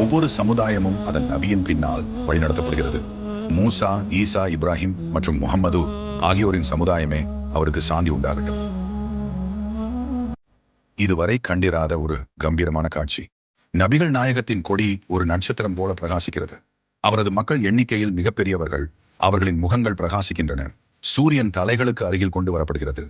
ஒவ்வொரு சமுதாயமும் அதன் நபியின் பின்னால் வழிநடத்தப்படுகிறது. மூசா ஈசா இப்ராஹிம் மற்றும் முகமது ஆகியோரின் சமுதாயமே அவருக்கு சாந்தி உண்டாகட்டும். இதுவரை கண்டிராத ஒரு கம்பீரமான காட்சி. நபிகள் நாயகத்தின் கொடி ஒரு நட்சத்திரம் போல பிரகாசிக்கிறது. அவரது மக்கள் எண்ணிக்கையில் மிகப்பெரியவர்கள் அவர்களின் முகங்கள் பிரகாசிக்கின்றன சூரியன் தலைகளுக்கு அருகில் கொண்டு வரப்படுகிறது.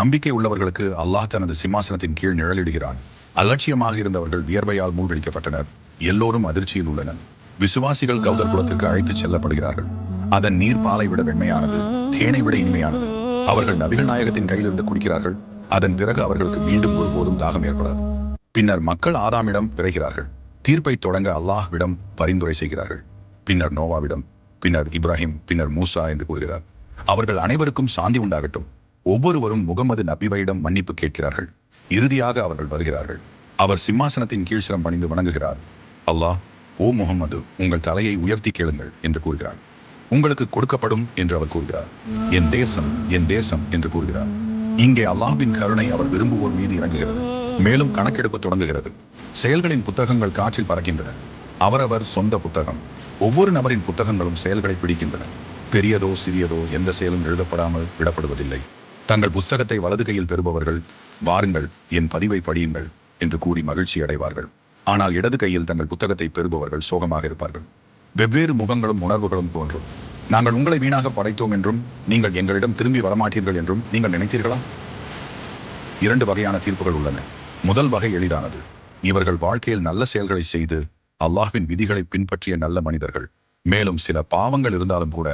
நம்பிக்கை உள்ளவர்களுக்கு அல்லாஹ் தனது சிம்மாசனத்தின் கீழ் நிழலிடுகிறான். அலட்சியமாக இருந்தவர்கள் வியர்வையால் மூழ்கடிக்கப்பட்டனர். எல்லோரும் அதிர்ச்சியில் உள்ளனர். விசுவாசிகள் கௌதர் குலத்திற்கு அழைத்துச் செல்லப்படுகிறார்கள். அதன் நீர் பாலை விட வெண்மையானது தேனை விட இனிமையானது. அவர்கள் நபிகள் நாயகத்தின் கையிலிருந்து குடிக்கிறார்கள். அதன் பிறகு அவர்களுக்கு மீண்டும் ஒருபோதும் தாகம் ஏற்படாது. பின்னர் மக்கள் ஆதாமிடம் பிறகிறார்கள். தீர்ப்பை தொடங்க அல்லாஹ்விடம் பரிந்துரை செய்கிறார்கள். பின்னர் நோவாவிடம் பின்னர் இப்ராஹிம் பின்னர் மூசா என்று கூறுகிறார். அவர்கள் அனைவருக்கும் சாந்தி உண்டாகட்டும். ஒவ்வொருவரும் முகமது நபிவையிடம் மன்னிப்பு கேட்கிறார்கள். இறுதியாக அவர்கள் வருகிறார்கள். அவர் சிம்மாசனத்தின் கீழ் சிரம் பணிந்து வணங்குகிறார். அல்லாஹ் ஓ முகம்மது உங்கள் தலையை உயர்த்தி கேளுங்கள் என்று கூறுகிறார் உங்களுக்கு கொடுக்கப்படும் என்று அவர் கூறுகிறார். என் தேசம் என் தேசம் என்று கூறுகிறார். இங்கே அல்லாஹ்வின் கருணை அவர் விரும்புவோர் மீது இறங்குகிறது. மேலும் கணக்கெடுப்பு தொடங்குகிறது. செயல்களின் புத்தகங்கள் காற்றில் பறக்கின்றன. அவரவர் சொந்த புத்தகம். ஒவ்வொரு நபரின் புத்தகங்களும் செயல்களை பிடிக்கின்றன. பெரியதோ சிறியதோ எந்த செயலும் எழுதப்படாமல் விடப்படுவதில்லை. தங்கள் புத்தகத்தை வலது கையில் பெறுபவர்கள் வாருங்கள் என் பதிவை படியுங்கள் என்று கூறி மகிழ்ச்சி அடைவார்கள் ஆனால் இடது கையில் தங்கள் புத்தகத்தை பெறுபவர்கள் சோகமாக இருப்பார்கள். வெவ்வேறு முகங்களும் உணர்வுகளும் தோன்றும். நாங்கள் உங்களை வீணாக படைத்தோம் என்றும் நீங்கள் எங்களிடம் திரும்பி வரமாட்டீர்கள் என்றும் நீங்கள் நினைத்தீர்களா? இரண்டு வகையான தீர்ப்புகள் உள்ளன. முதல் வகை எளிதானது. இவர்கள் வாழ்க்கையில் நல்ல செயல்களை செய்து அல்லாஹ்வின் விதிகளை பின்பற்றிய நல்ல மனிதர்கள். மேலும் சில பாவங்கள் இருந்தாலும் கூட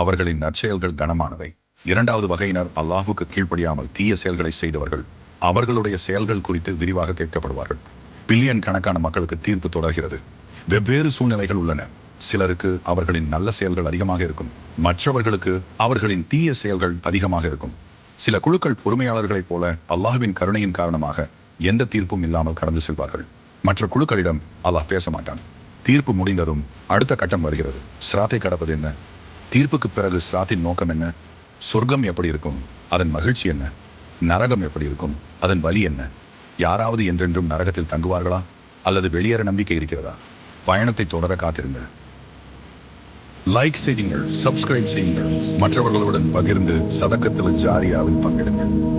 அவர்களின் நற்செயல்கள் கனமானவை. இரண்டாவது வகையினர் அல்லாஹுக்கு கீழ்ப்படியாமல் தீய செயல்களை செய்தவர்கள். அவர்களுடைய செயல்கள் குறித்து விரிவாக கேட்கப்படுவார்கள். பில்லியன் கணக்கான மக்களுக்கு தீர்ப்பு தொடர்கிறது. வெவ்வேறு சூழ்நிலைகள் உள்ளன. சிலருக்கு அவர்களின் நல்ல செயல்கள் அதிகமாக இருக்கும். மற்றவர்களுக்கு அவர்களின் தீய செயல்கள் அதிகமாக இருக்கும். சில குழுக்கள் பொறுமையாளர்களைப் போல அல்லாஹ்வின் கருணையின் காரணமாக எந்த தீர்ப்பும் இல்லாமல் கடந்து செல்வார்கள். மற்ற குழுக்களிடம் அல்லாஹ் பேச மாட்டான் தீர்ப்பு முடிந்ததும் அடுத்த கட்டம் வருகிறது. ஸ்ராத்தை கடப்பது என்ன? தீர்ப்புக்கு பிறகு ஸ்ராத்தின் நோக்கம் என்ன? சொர்க்கம் எப்படி இருக்கும்? அதன் மகிழ்ச்சி என்ன? நரகம் எப்படி இருக்கும்? அதன் வலி என்ன? யாராவது என்றென்றும் நரகத்தில் தங்குவார்களா? அல்லது வெளியேற நம்பிக்கை இருக்கிறதா? பயணத்தை தொடர காத்திருங்கள். லைக் செய்யுங்கள் சப்ஸ்கிரைப் செய்யுங்கள். மற்றவர்களுடன் பகிர்ந்து சதக்கத்தில் ஜாரியாவில் பங்கிடுங்கள்.